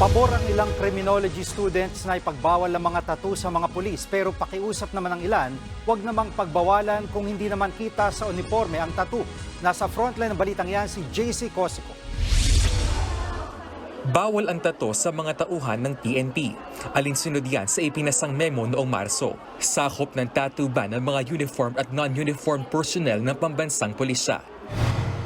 Pabor ang ilang criminology students na ipagbawal ang mga tattoo sa mga pulis pero pakiusap naman ng ilan, huwag namang pagbawalan kung hindi naman kita sa uniforme ang tattoo. Nasa frontline ng balitang yan si JC Cosico. Bawal ang tato sa mga tauhan ng PNP. Alinsunod yan sa ipinasang memo noong Marso. Sakop ng tattoo ban ng mga uniformed at non-uniformed personnel ng pambansang pulisya.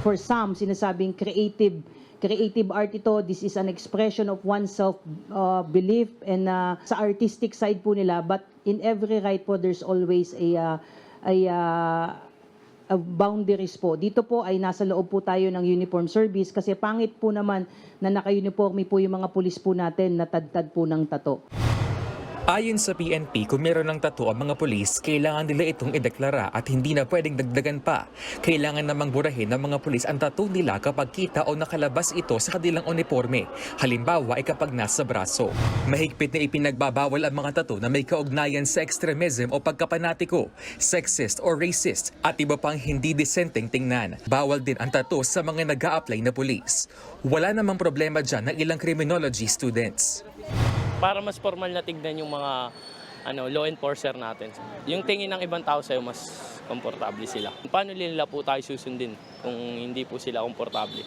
For some, sinasabing creative creative art ito, this is an expression of oneself uh, belief and uh, sa artistic side po nila, but in every right po, there's always a, uh, a, uh, a boundaries po. Dito po ay nasa loob po tayo ng uniform service kasi pangit po naman na naka-uniforme po yung mga pulis po natin na tad-tad po ng tato. Ayon sa PNP, kung meron ng tato ang mga pulis, kailangan nila itong ideklara at hindi na pwedeng dagdagan pa. Kailangan namang burahin ng mga pulis ang tato nila kapag kita o nakalabas ito sa kanilang uniforme. Halimbawa ay kapag nasa braso. Mahigpit na ipinagbabawal ang mga tato na may kaugnayan sa extremism o pagkapanatiko, sexist or racist at iba pang hindi disenteng tingnan. Bawal din ang tato sa mga nag apply na pulis. Wala namang problema dyan ng ilang criminology students. Para mas formal na tignan yung mga ano, law enforcer natin. Yung tingin ng ibang tao sa'yo, mas komportable sila. Paano nila po tayo susundin kung hindi po sila komportable?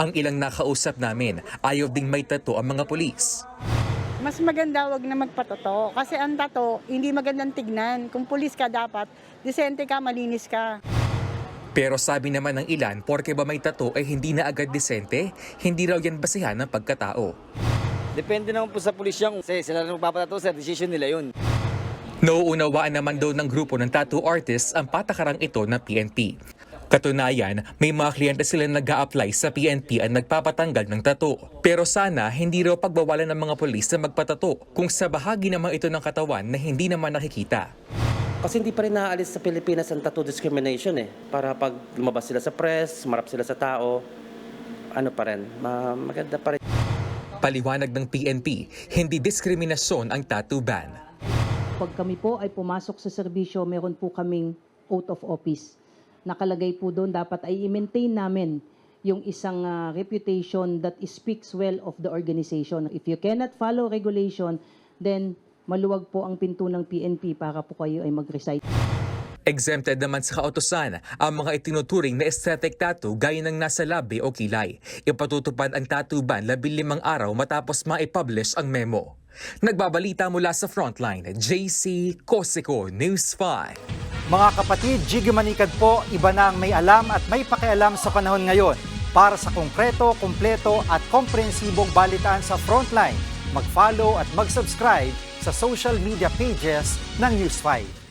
Ang ilang nakausap namin, ayaw ding may tato ang mga pulis. Mas maganda wag na magpatato. Kasi ang tato, hindi magandang tignan. Kung pulis ka dapat, disente ka, malinis ka. Pero sabi naman ng ilan, porke ba may tato ay hindi na agad disente, hindi raw yan basehan ng pagkatao. Depende naman po sa pulis yan. Kasi sila na magpapatato, sir. Decision nila yun. Nauunawaan naman daw ng grupo ng tattoo artists ang patakarang ito ng PNP. Katunayan, may mga kliyente sila nag apply sa PNP at nagpapatanggal ng tato. Pero sana hindi raw pagbawalan ng mga polis na magpatato kung sa bahagi naman ito ng katawan na hindi naman nakikita. Kasi hindi pa rin naaalis sa Pilipinas ang tattoo discrimination eh. Para pag lumabas sila sa press, marap sila sa tao, ano pa rin, ma- maganda pa rin. Paliwanag ng PNP, hindi diskriminasyon ang tattoo ban. Pag kami po ay pumasok sa serbisyo, meron po kaming oath of office. Nakalagay po doon, dapat ay i-maintain namin yung isang ah, reputation that speaks well of the organization. If you cannot follow regulation, then maluwag po ang pinto ng PNP para po kayo ay mag-recite. Exempted naman sa kautosan ang mga itinuturing na aesthetic tattoo gaya ng nasa labi o kilay. Ipatutupad ang tattoo ban labi limang araw matapos ma-publish ang memo. Nagbabalita mula sa Frontline, JC Cosico, News 5. Mga kapatid, Jiggy Manikad po, iba na ang may alam at may pakialam sa panahon ngayon. Para sa konkreto, kumpleto at komprehensibong balitaan sa Frontline, mag-follow at mag-subscribe sa social media pages ng News 5.